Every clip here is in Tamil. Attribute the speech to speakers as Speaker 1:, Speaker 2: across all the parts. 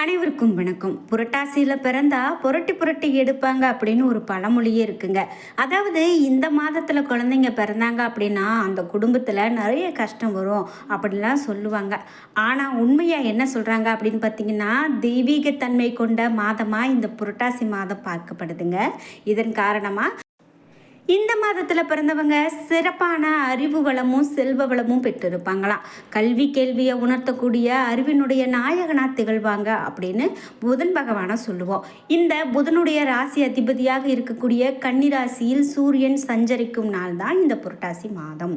Speaker 1: அனைவருக்கும் வணக்கம். புரட்டாசியில் பிறந்தா புரட்டி புரட்டி எடுப்பாங்க அப்படின்னு ஒரு பழமொழியே இருக்குங்க. அதாவது இந்த மாதத்தில் குழந்தைங்க பிறந்தாங்க அப்படின்னா அந்த குடும்பத்தில் நிறைய கஷ்டம் வரும் அப்படிலாம் சொல்லுவாங்க. ஆனால் உண்மையாக என்ன சொல்கிறாங்க அப்படின்னு பார்த்தீங்கன்னா தெய்வீகத்தன்மை கொண்ட மாதமாக இந்த புரட்டாசி மாதம் பார்க்கப்படுதுங்க. இதன் காரணமாக இந்த மாதத்தில் பிறந்தவங்க சிறப்பான அறிவு வளமும் செல்வ வளமும் பெற்றிருப்பாங்களாம் கல்வி கேள்வியை உணர்த்தக்கூடிய அறிவினுடைய நாயகனாக திகழ்வாங்க அப்படின்னு புதன் பகவானை சொல்லுவோம். இந்த புதனுடைய ராசி அதிபதியாக இருக்கக்கூடிய கன்னிராசியில் சூரியன் சஞ்சரிக்கும் நாள் தான் இந்த புரட்டாசி மாதம்.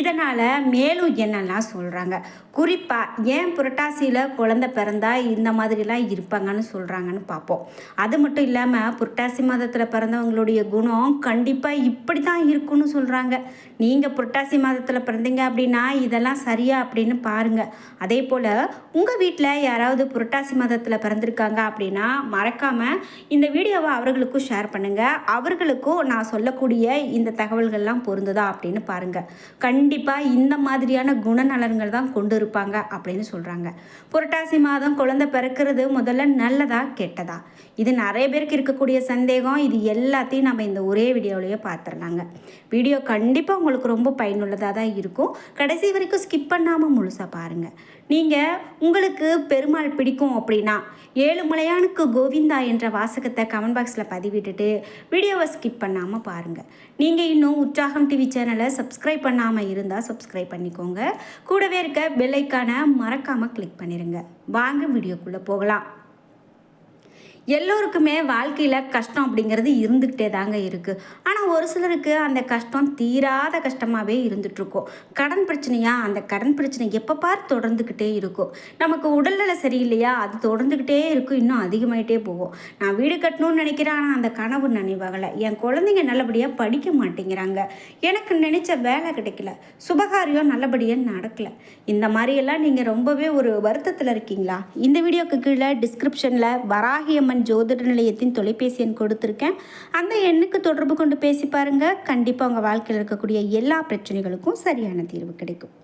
Speaker 1: இதனால் மேலும் என்னெல்லாம் சொல்கிறாங்க குறிப்பாக ஏன் புரட்டாசியில் குழந்தை பிறந்தா இந்த மாதிரிலாம் இருப்பாங்கன்னு சொல்கிறாங்கன்னு பார்ப்போம். அது மட்டும் இல்லாமல் புரட்டாசி மாதத்தில் பிறந்தவங்களுடைய குணம் கண்டிப்பாக இப்படி தான் இருக்குன்னு சொல்கிறாங்க நீங்கள் புரட்டாசி மாதத்தில் பிறந்தீங்க அப்படின்னா இதெல்லாம் சரியா அப்படின்னு பாருங்கள் அதே போல் உங்கள் வீட்டில் யாராவது புரட்டாசி மாதத்தில் பிறந்திருக்காங்க அப்படின்னா மறக்காமல் இந்த வீடியோவை அவர்களுக்கும் ஷேர் பண்ணுங்கள் அவர்களுக்கும் நான் சொல்லக்கூடிய இந்த தகவல்கள்லாம் பொருந்துதா அப்படின்னு பாருங்கள் கண்டிப்பாக இந்த மாதிரியான குணநலன்கள் தான் கொண்டு இருப்பாங்க அப்படின்னு சொல்கிறாங்க புரட்டாசி மாதம் குழந்தை பிறக்கிறது முதல்ல நல்லதா கெட்டதா? இது நிறைய பேருக்கு இருக்கக்கூடிய சந்தேகம். இது எல்லாத்தையும் நம்ம இந்த ஒரே வீடியோவிலேயே பார்த்துடலாங்க. வீடியோ கண்டிப்பாக உங்களுக்கு ரொம்ப பயனுள்ளதாக தான் இருக்கும். கடைசி வரைக்கும் ஸ்கிப் பண்ணாமல் முழுசாக பாருங்கள் நீங்கள் உங்களுக்கு பெருமாள் பிடிக்கும் அப்படின்னா ஏழு மலையானுக்கு கோவிந்தா என்ற வாசகத்தை கமெண்ட் பாக்ஸில் பதிவிட்டுட்டு வீடியோவை ஸ்கிப் பண்ணாமல் பாருங்கள் நீங்கள் இன்னும் உற்சாகம் டிவி சேனலை சப்ஸ்கிரைப் பண்ணாமல் இருந்தால் சப்ஸ்கிரைப் பண்ணிக்கோங்க. கூடவே இருக்க பெல் ஐக்கானை மறக்காமல் கிளிக் பண்ணிடுங்க வாங்க வீடியோக்குள்ளே போகலாம். எல்லோருக்குமே வாழ்க்கையில் கஷ்டம் அப்படிங்கிறது இருந்துக்கிட்டே தாங்க இருக்குது ஆனால் ஒரு சிலருக்கு அந்த கஷ்டம் தீராத கஷ்டமாகவே இருந்துகிட்ருக்கோம் கடன் பிரச்சனையா அந்த கடன் பிரச்சனை எப்போ பார் தொடர்ந்துக்கிட்டே இருக்கும். நமக்கு உடல்நல சரியில்லையா அது தொடர்ந்துக்கிட்டே இருக்கும் இன்னும் அதிகமாயிட்டே போகும். நான் வீடு கட்டணும்னு நினைக்கிறேன் ஆனால் அந்த கனவு நினைவாகலை. என் குழந்தைங்க நல்லபடியாக படிக்க மாட்டேங்கிறாங்க. எனக்கு நினச்ச வேலை கிடைக்கல. சுபகாரியம் நல்லபடியாக நடக்கலை. இந்த மாதிரியெல்லாம் நீங்கள் ரொம்பவே ஒரு வருத்தத்தில் இருக்கீங்களா? இந்த வீடியோக்கு கீழே டிஸ்கிரிப்ஷனில் வராகியம்மன் ஜோதிட நிலையத்தின் தொலைபேசி எண் கொடுத்துருக்கேன். அந்த எண்ணுக்கு தொடர்பு கொண்டு பேசி பாருங்கள் கண்டிப்பாக உங்கள் வாழ்க்கையில் இருக்கக்கூடிய எல்லா பிரச்சனைகளுக்கும் சரியான தீர்வு கிடைக்கும்.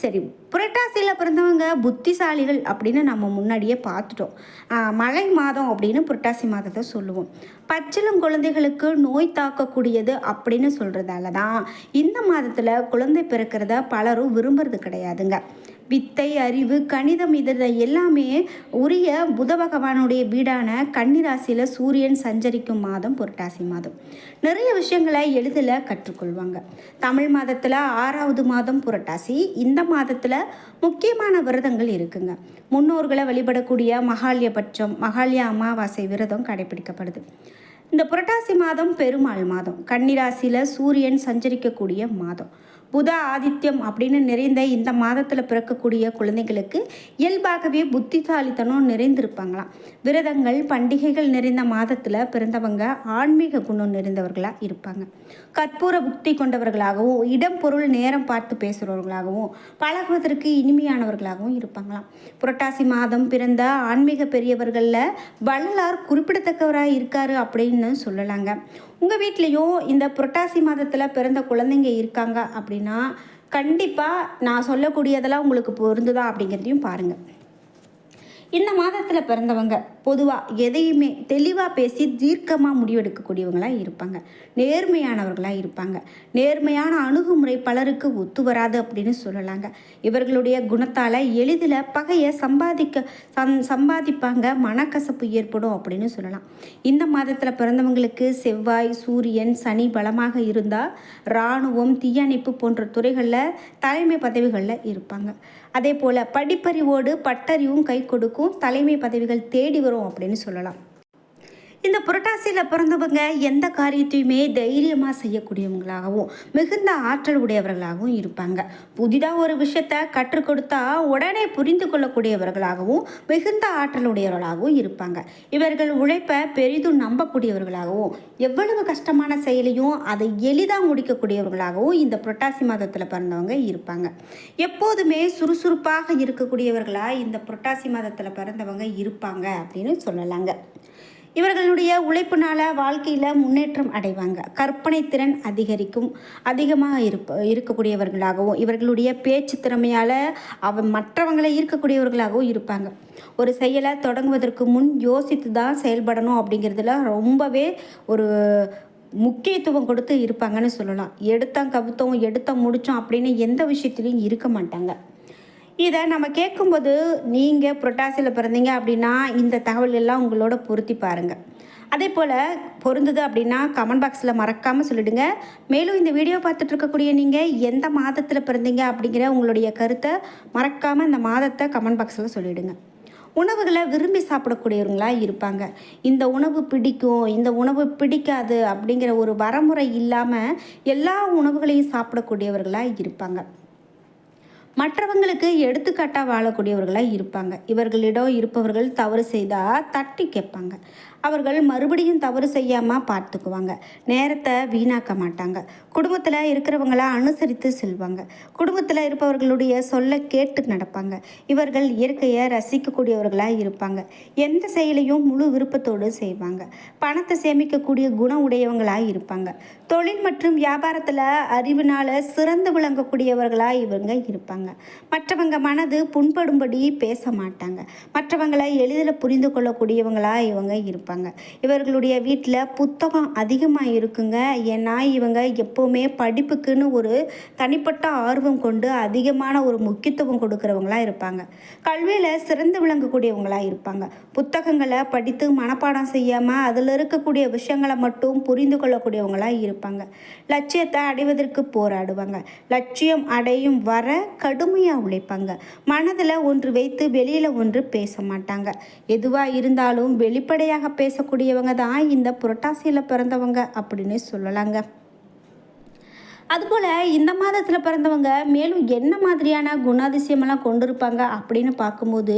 Speaker 1: சரி புரட்டாசியில் பிறந்தவங்க புத்திசாலிகள் அப்படின்னு நம்ம முன்னாடியே பார்த்துட்டோம். மழை மாதம் அப்படின்னு புரட்டாசி மாதத்தை சொல்லுவோம். பச்சிலும் குழந்தைகளுக்கு நோய் தாக்கக்கூடியது அப்படின்னு சொல்கிறதால தான் இந்த மாதத்தில் குழந்தை பிறக்கிறத பலரும் விரும்புறது கிடையாதுங்க. வித்தை அறிவு கணிதம் இதை எல்லாமே உரிய புத பகவானுடைய வீடான கன்னிராசியில் சூரியன் சஞ்சரிக்கும் மாதம் புரட்டாசி மாதம். நிறைய விஷயங்களை எளிதில் கற்றுக்கொள்வாங்க. தமிழ் மாதத்தில் ஆறாவது மாதம் புரட்டாசி. இந்த மாதத்தில் முக்கியமான விரதங்கள் இருக்குங்க. முன்னோர்களை வழிபடக்கூடிய மகாலயபட்சம் மகாலய அமாவாசை விரதம் கடைபிடிக்கப்படுது. இந்த புரட்டாசி மாதம் பெருமாள் மாதம். கன்னிராசியில் சூரியன் சஞ்சரிக்கக்கூடிய மாதம். புத ஆதித்யம் அப்படின்னு நிறைந்த இந்த மாதத்தில் பிறக்கக்கூடிய குழந்தைகளுக்கு இயல்பாகவே புத்திசாலித்தனம் நிறைந்திருப்பாங்களாம். விரதங்கள் பண்டிகைகள் நிறைந்த மாதத்தில் பிறந்தவங்க ஆன்மீக குணம் நிறைந்தவர்களாக இருப்பாங்க. கற்பூர புக்தி கொண்டவர்களாகவும் இடம் பொருள் நேரம் பார்த்து பேசுகிறவர்களாகவும் பழகுவதற்கு இனிமையானவர்களாகவும் இருப்பாங்களாம். புரட்டாசி மாதம் பிறந்த ஆன்மீக பெரியவர்களில் வள்ளலார் குறிப்பிடத்தக்கவராக இருக்காரு அப்படின்னு சொல்லலாங்க. உங்கள் வீட்லேயும் இந்த புரட்டாசி மாதத்தில் பிறந்த குழந்தைங்க இருக்காங்க அப்படின்னா கண்டிப்பாக நான் சொல்லக்கூடியதெல்லாம் உங்களுக்கு பொருந்துதா அப்படிங்கிறதையும் பாருங்கள் இந்த மாதத்தில் பிறந்தவங்க பொதுவாக எதையுமே தெளிவாக பேசி தீர்க்கமாக முடிவெடுக்கக்கூடியவங்களாக இருப்பாங்க. நேர்மையானவர்களாக இருப்பாங்க. நேர்மையான அணுகுமுறை பலருக்கு ஒத்து வராது அப்படின்னு சொல்லலாங்க. இவர்களுடைய குணத்தால் எளிதில் பகையை சம்பாதிக்க சம் சம்பாதிப்பாங்க. மனக்கசப்பு ஏற்படும் அப்படின்னு சொல்லலாம். இந்த மாதத்தில் பிறந்தவங்களுக்கு செவ்வாய் சூரியன் சனி பலமாக இருந்தால் இராணுவம் தீயணைப்பு போன்ற துறைகளில் தலைமை பதவிகளில் இருப்பாங்க. அதே போல் படிப்பறிவோடு பட்டறிவும் கை கொடுக்கும் தலைமை பதவிகள் தேடி வரும் அப்படின்னு சொல்லலாம். இந்த புரட்டாசியில் பிறந்தவங்க எந்த காரியத்தையுமே தைரியமாக செய்யக்கூடியவங்களாகவும் மிகுந்த ஆற்றல் உடையவர்களாகவும் இருப்பாங்க. புதிதாக ஒரு விஷயத்தை கற்றுக் கொடுத்தா உடனே புரிந்து கொள்ளக்கூடியவர்களாகவும் மிகுந்த ஆற்றல் உடையவர்களாகவும் இருப்பாங்க. இவர்கள் உழைப்பை பெரிதும் நம்பக்கூடியவர்களாகவும் எவ்வளவு கஷ்டமான செயலையும் அதை எளிதாக முடிக்கக்கூடியவர்களாகவும் இந்த புரட்டாசி மாதத்தில் பிறந்தவங்க இருப்பாங்க. எப்போதுமே சுறுசுறுப்பாக இருக்கக்கூடியவர்களாக இந்த புரட்டாசி மாதத்தில் பிறந்தவங்க இருப்பாங்க அப்படின்னு சொல்லலாங்க. இவர்களுடைய உழைப்புனால வாழ்க்கையில் முன்னேற்றம் அடைவாங்க. கற்பனை திறன் அதிகரிக்கும் அதிகமாக இருப்ப இருக்கக்கூடியவர்களாகவும் இவர்களுடைய பேச்சு திறமையால் அவ மற்றவங்களை ஈர்க்கக்கூடியவர்களாகவும் இருப்பாங்க. ஒரு செயலை தொடங்குவதற்கு முன் யோசித்து தான் செயல்படணும் அப்படிங்கிறதுல ரொம்பவே ஒரு முக்கியத்துவம் கொடுத்து இருப்பாங்கன்னு சொல்லலாம். எடுத்தோம் கவுத்தோம் எடுத்தோம் முடித்தோம் அப்படின்னு எந்த விஷயத்துலையும் இருக்க மாட்டாங்க. இதை நம்ம கேட்கும்போது நீங்கள் புரட்டாசியில் பிறந்தீங்க அப்படின்னா இந்த தகவல் எல்லாம் உங்களோட பொருத்தி பாருங்கள் அதே போல் பொருந்தது அப்படின்னா கமெண்ட் பாக்ஸில் மறக்காமல் சொல்லிடுங்க. மேலும் இந்த வீடியோ பார்த்துட்டு இருக்கக்கூடிய நீங்கள் எந்த மாதத்தில் பிறந்தீங்க அப்படிங்கிற உங்களுடைய கருத்தை மறக்காமல் இந்த மாதத்தை கமெண்ட் பாக்ஸில் சொல்லிவிடுங்க உணவுகளை விரும்பி சாப்பிடக்கூடியவங்களா இருப்பாங்க. இந்த உணவு பிடிக்கும் இந்த உணவு பிடிக்காது அப்படிங்கிற ஒரு வரமுறை இல்லாமல் எல்லா உணவுகளையும் சாப்பிடக்கூடியவர்களாக இருப்பாங்க. மற்றவங்களுக்கு எடுத்துக்காட்டாக வாழக்கூடியவர்களாக இருப்பாங்க. இவர்களிடம் இருப்பவர்கள் தவறு செய்தால் தட்டி கேட்பாங்க. அவர்கள் மறுபடியும் தவறு செய்யாமல் பார்த்துக்குவாங்க. நேரத்தை வீணாக்க மாட்டாங்க. குடும்பத்தில் இருக்கிறவங்கள அனுசரித்து செல்வாங்க. குடும்பத்தில் இருப்பவர்களுடைய சொல்ல கேட்டு நடப்பாங்க. இவர்கள் இயற்கையை ரசிக்கக்கூடியவர்களாக இருப்பாங்க. எந்த செயலையும் முழு விருப்பத்தோடு செய்வாங்க. பணத்தை சேமிக்கக்கூடிய குணம் உடையவங்களாக இருப்பாங்க. தொழில் மற்றும் வியாபாரத்தில் அறிவினால் சிறந்து விளங்கக்கூடியவர்களாக இவங்க இருப்பாங்க. மற்றவங்க மனது புண்படும்படி பேச மாட்டாங்க. மற்றவங்களை எளிதில் புரிந்து கொள்ளக்கூடியவங்களாக இவங்க இருப்பாங்க. இவர்களுடைய வீட்டில் புத்தகம் அதிகமாக இருக்குங்க. ஏன்னா இவங்க எப்போவுமே படிப்புக்குன்னு ஒரு தனிப்பட்ட ஆர்வம் கொண்டு அதிகமான ஒரு முக்கியத்துவம் கொடுக்குறவங்களாக இருப்பாங்க. கல்வியில் சிறந்து விளங்கக்கூடியவங்களாக இருப்பாங்க. புத்தகங்களை படித்து மனப்பாடம் செய்யாமல் அதில் இருக்கக்கூடிய விஷயங்களை மட்டும் புரிந்து கொள்ளக்கூடியவங்களாக இருப்பாங்க. லட்சியத்தை அடைவதற்கு போராடுவாங்க. லட்சியம் அடையும் வர கடுமையாக உழைப்பாங்க. மனதில் ஒன்று வைத்து வெளியில் ஒன்று பேச மாட்டாங்க. எதுவாக இருந்தாலும் வெளிப்படையாக பேசக்கூடியவங்க தான் இந்த புரட்டாசியில் பிறந்தவங்க அப்படின்னு சொல்லலாங்க. அதுபோல் இந்த மாதத்தில் பிறந்தவங்க மேலும் என்ன மாதிரியான குணாதிசயமெல்லாம் கொண்டிருப்பாங்க அப்படின்னு பார்க்கும்போது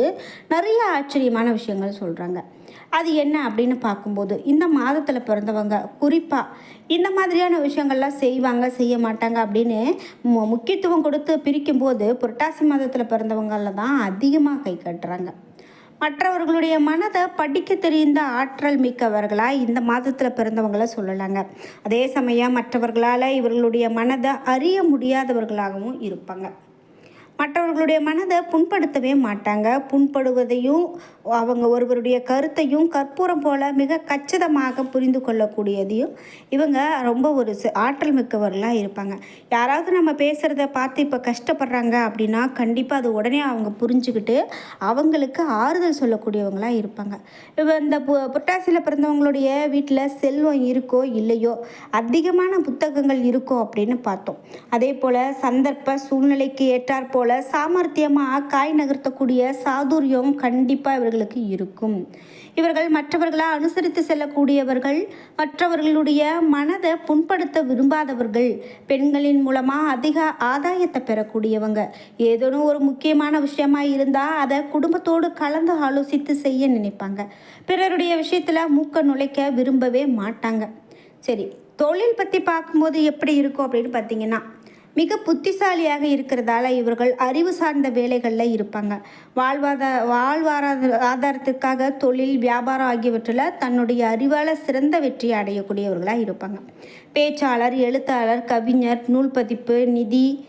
Speaker 1: நிறைய ஆச்சரியமான விஷயங்கள் சொல்கிறாங்க அது என்ன அப்படின்னு பார்க்கும்போது இந்த மாதத்தில் பிறந்தவங்க குறிப்பாக இந்த மாதிரியான விஷயங்கள்லாம் செய்வாங்க செய்ய மாட்டாங்க அப்படின்னு மு முக்கியத்துவம் கொடுத்து பிரிக்கும்போது புரட்டாசி மாதத்தில் பிறந்தவங்களில் தான் அதிகமாக கை கட்டுறாங்க. மற்றவர்களுடைய மனதை படிக்க தெரிந்த ஆற்றல் மிக்கவர்களாக இந்த மாதத்தில் பிறந்தவங்கள சொல்லலாங்க. அதே சமயம் மற்றவர்களால் இவர்களுடைய மனதை அறிய முடியாதவர்களாகவும் இருப்பாங்க. மற்றவர்களுடைய மனதை புண்படுத்தவே மாட்டாங்க. புண்படுவதையும் அவங்க ஒருவருடைய கருத்தையும் கற்பூரம் போல மிக கச்சிதமாக புரிந்து கொள்ளக்கூடியதையும் இவங்க ரொம்ப ஒரு ஆற்றல் மிக்கவர்களாக இருப்பாங்க. யாராவது நம்ம பேசுகிறத பார்த்து இப்போ கஷ்டப்படுறாங்க அப்படின்னா கண்டிப்பாக அது உடனே அவங்க புரிஞ்சுக்கிட்டு அவங்களுக்கு ஆறுதல் சொல்லக்கூடியவங்களாக இருப்பாங்க. இப்போ இந்த பு புட்டாசியில் பிறந்தவங்களுடைய வீட்டில் செல்வம் இருக்கோ இல்லையோ அதிகமான புத்தகங்கள் இருக்கோ அப்படின்னு பார்த்தோம். அதே போல் சந்தர்ப்ப சூழ்நிலைக்கு ஏற்றாற்போல் போல் சாமர்த்தியமாக காய் நகர்த்தக்கூடிய சாதுரியம் கண்டிப்பாக இவர்களுக்கு இருக்கும். இவர்கள் மற்றவர்களை அனுசரித்து செல்லக்கூடியவர்கள் மற்றவர்களுடைய மனதை புண்படுத்த விரும்பாதவர்கள் பெண்களின் மூலமாக அதிக ஆதாயத்தை பெறக்கூடியவங்க. ஏதேனும் ஒரு முக்கியமான விஷயமா இருந்தால் அதை குடும்பத்தோடு கலந்து ஆலோசித்து செய்ய நினைப்பாங்க. பிறருடைய விஷயத்தில் மூக்க நுழைக்க விரும்பவே மாட்டாங்க. சரி தொழில் பற்றி பார்க்கும்போது எப்படி இருக்கும் அப்படின்னு பார்த்தீங்கன்னா மிக புத்திசாலியாக இருக்கிறதால இவர்கள் அறிவு சார்ந்த வேலைகளில் இருப்பாங்க. வாழ்வாதார வாழ்வார ஆதாரத்துக்காக தொழில் வியாபாரம் ஆகியவற்றில் தன்னுடைய அறிவால் சிறந்த வெற்றி அடையக்கூடியவர்களாக இருப்பாங்க. பேச்சாளர் எழுத்தாளர் கவிஞர் நூல் பதிப்பு நிதி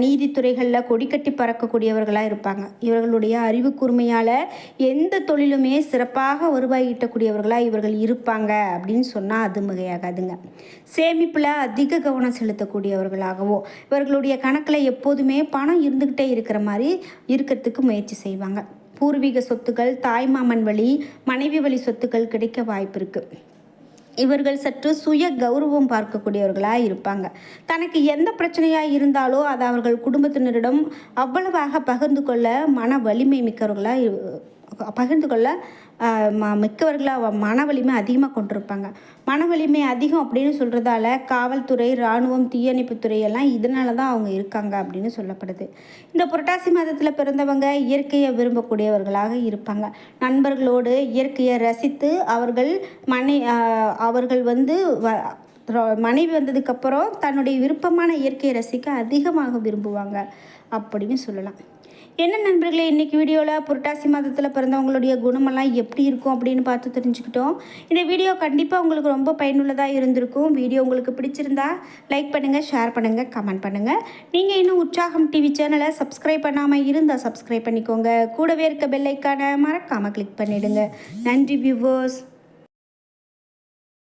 Speaker 1: நீதித்துறைகளில் கொடிக்கட்டி பறக்கக்கூடியவர்களாக இருப்பாங்க. இவர்களுடைய அறிவு கூர்மையால் எந்த தொழிலுமே சிறப்பாக வருவாய் ஈட்டக்கூடியவர்களாக இவர்கள் இருப்பாங்க அப்படின்னு சொன்னால் அது மிகையாகாதுங்க. சேமிப்பில் அதிக கவனம் செலுத்தக்கூடியவர்களாகவோ இவர்களுடைய கணக்கில் எப்போதுமே பணம் இருந்துக்கிட்டே இருக்கிற மாதிரி இருக்கிறதுக்கு முயற்சி செய்வாங்க. பூர்வீக சொத்துக்கள் தாய்மாமன் வழி மனைவி வழி சொத்துக்கள் கிடைக்க வாய்ப்பு இருக்குது இவர்கள் சற்று சுய கௌரவம் பார்க்கக்கூடியவர்களாக இருப்பாங்க. தனக்கு எந்த பிரச்சனையாக இருந்தாலோ அதை அவர்கள் குடும்பத்தினரிடம் அவ்வளவாக பகிர்ந்து கொள்ள மன வலிமை மிக்கவர்களாக பகிர்ந்து கொள்ள ம மிக்கவர்களாக மன வலிமை அதிகமாக கொண்டிருப்பாங்க. மன வலிமை அதிகம் அப்படின்னு சொல்கிறதால காவல்துறை இராணுவம் தீயணைப்புத்துறை எல்லாம் இதனால தான் அவங்க இருக்காங்க அப்படின்னு சொல்லப்படுது. இந்த புரட்டாசி மாதத்தில் பிறந்தவங்க இயற்கையை விரும்பக்கூடியவர்களாக இருப்பாங்க. நண்பர்களோடு இயற்கையை ரசித்து அவர்கள் மனை அவர்கள் வந்து வ மனைவி வந்ததுக்கப்புறம் தன்னுடைய விருப்பமான இயற்கையை ரசிக்க அதிகமாக விரும்புவாங்க அப்படின்னு சொல்லலாம். என்ன நண்பர்களே இன்றைக்கி வீடியோவில் புரட்டாசி மாதத்தில் பிறந்தவங்களுடைய குணமெல்லாம் எப்படி இருக்கும் அப்படின்னு பார்த்து தெரிஞ்சுக்கிட்டோம். இந்த வீடியோ கண்டிப்பாக உங்களுக்கு ரொம்ப பயனுள்ளதாக இருந்திருக்கும். வீடியோ உங்களுக்கு பிடிச்சிருந்தா லைக் பண்ணுங்கள் ஷேர் பண்ணுங்கள் கமெண்ட் பண்ணுங்கள் நீங்கள் இன்னும் உற்சாகம் டிவி சேனலை சப்ஸ்கிரைப் பண்ணாமல் இருந்தால் சப்ஸ்கிரைப் பண்ணிக்கோங்க. கூடவே இருக்க பெல்லைக்கான மறக்காமல் கிளிக் பண்ணிவிடுங்க நன்றி வியூவர்ஸ்